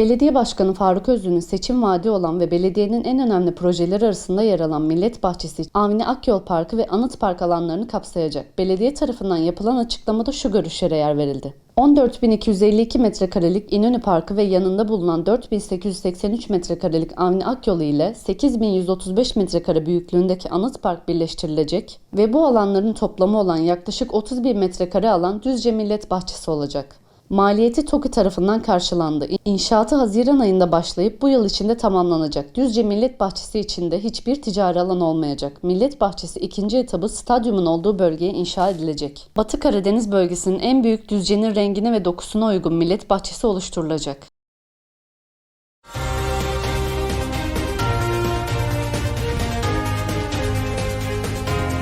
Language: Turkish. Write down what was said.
Belediye Başkanı Faruk Özlü'nün seçim vaadi olan ve belediyenin en önemli projeleri arasında yer alan Millet Bahçesi, Avni Akyol Parkı ve Anıt Park alanlarını kapsayacak. Belediye tarafından yapılan açıklamada şu görüşlere yer verildi. 14.252 metrekarelik İnönü Parkı ve yanında bulunan 4.883 metrekarelik Avni Akyolu ile 8.135 metrekare büyüklüğündeki Anıt Park birleştirilecek ve bu alanların toplamı olan yaklaşık 31 metrekare alan Düzce Millet Bahçesi olacak. Maliyeti TOKİ tarafından karşılandı. İnşaatı Haziran ayında başlayıp bu yıl içinde tamamlanacak. Düzce Millet Bahçesi içinde hiçbir ticari alan olmayacak. Millet Bahçesi ikinci etabı stadyumun olduğu bölgeye inşa edilecek. Batı Karadeniz bölgesinin en büyük Düzce'nin rengine ve dokusuna uygun Millet Bahçesi oluşturulacak.